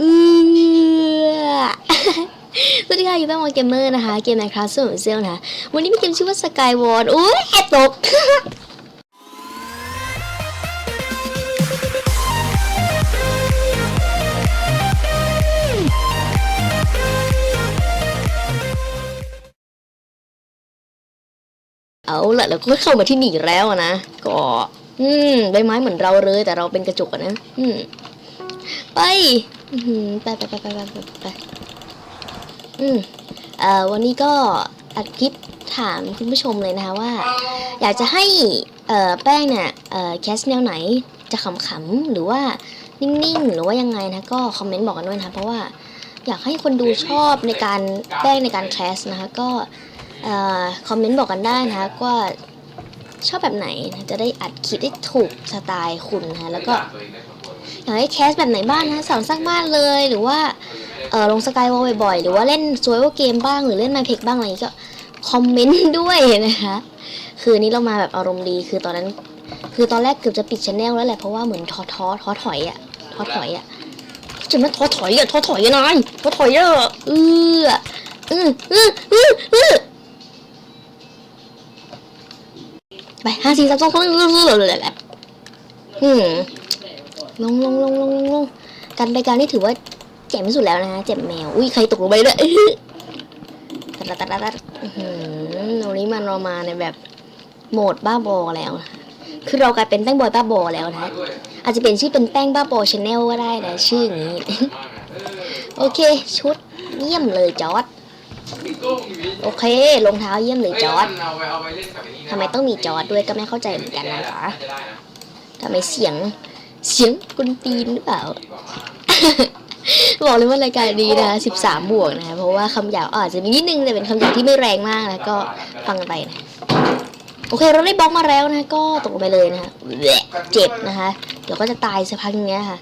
อือสวัสดีค่ะอยู่บ้านวอลเกมเมอร์นะคะ เกมในคลาสสูนเซลนะวันนี้มีเกมชื่อว่าสกายวอร์โอ้ยแอบตกเอาละเราก็เข้ามาที่นี่แล้วนะ ก็ อืมใบไม้เหมือนเราเลย แต่เราเป็นกระจกนะ อืม ไป อื้อไปไปไปไปไปไปไปอืมเอ่อวันนี้ก็อัดคลิปถามคุณผู้ชมเลยนะคะว่า อยากจะให้เอ่อแป้งเนี่ยเอ่อแคสแนวไหนจะขำๆหรือว่านิ่งๆ หรือว่ายังไงนะก็คอมเมนต์บอกกันด้วยนะคะเพราะว่าอยากให้คนดูชอบในการแป้งในการแคสนะคะก็เอ่อคอมเมนต์บอกกันได้นะคะว่าชอบแบบไหนนะจะได้อัดคลิปได้ถูกสไตล์คุณนะคะแล้วก็ อยากให้แคสแบบไหนบ้างนะสอนสร้างบ้านเลยหรือว่าเออลงสกายวอลบ่อยๆ หรือว่าเล่นซวยว่าเกมบ้างหรือเล่นไมเพกบ้างอะไรอย่างงี้ก็คอมเมนต์ด้วยนะคะ คือนี้เรามาแบบอารมณ์ดีคือตอนนั้น คือตอนแรกเกือบจะปิดชแนลแล้วแหละเพราะว่าเหมือนท้อท้อท้อถอยอะท้อถอยอะจะไม่ท้อถอยอะท้อถอยอะนายท้อถอยอะเออเออเออเออเออไปห้าสี่สามสองสองอืม ลงลงลงลงลงลงการรายการนี่ถือว่าเจ็บที่สุดแล้วนะฮะเจ็บแมว อุ้ยใครตกลงไปด้วยตัดตัดตัดตัดตรงนี้มันเรามาในแบบโหมดบ้าบอแล้ว คือเรากลายเป็นแป้งบอยบ้าบอแล้วนะ อาจจะเป็นชื่อเป็นแป้งบ้าบอชาแนลก็ได้นะชื่ออย่างนี้ โอเคชุดเยี่ยมเลยจอร์ดโอเครองเท้าเยี่ยมเลยจอร์ดทำไมต้องมีจอร์ดด้วยก็ไม่เข้าใจเหมือนกันนะคะทำไมเสียง เสียงกุนตีนหรือเปล่า บอกเลยว่ารายการนี้นะ13 บวกนะเพราะว่าคำหยาบอาจจะมีนิดนึงแต่เป็นคำหยาบที่ไม่แรงมากนะก็ฟังกันไปนะโอเคเราได้บล็อกมาแล้วนะก็ตกไปเลยนะคะแหวะเจ็บนะคะ เดี๋ยวก็จะตายสักพักนึงเนี้ยค่ะ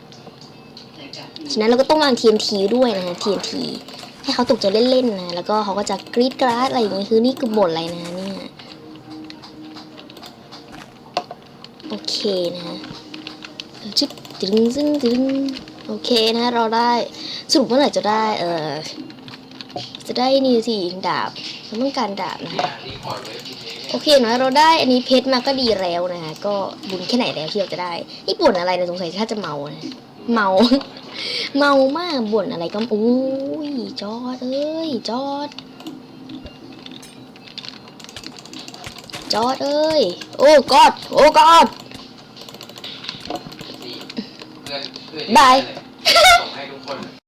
ฉะนั้นเราก็ต้องวาง TNT ด้วยนะคะ TNT ให้เขาตกใจเล่นๆนะ แล้วก็เขาก็จะกรีดกราดอะไรอย่างงี้คือนี่คือบ่นอะไรนะเนี่ย โอเคนะ จึ๊บจึงซึ่งจึงโอเคนะเราได้สรุปเมื่อไหร่จะได้เออจะได้นี่สิดาบเราต้องการดาบนะคะโอเคนะเราได้อันนี้เพชรมาก็ดีแล้วนะคะก็บุญแค่ไหนแล้วที่เราจะได้นี่บ่นอะไรนะสงสัยถ้าจะเมานะเมา เมามากบ่นอะไรก็โอ้ยจอดเอ้ยจอด จอดเอ้ย โอ้กอดโอ้กอด บายส่งให้ทุกคน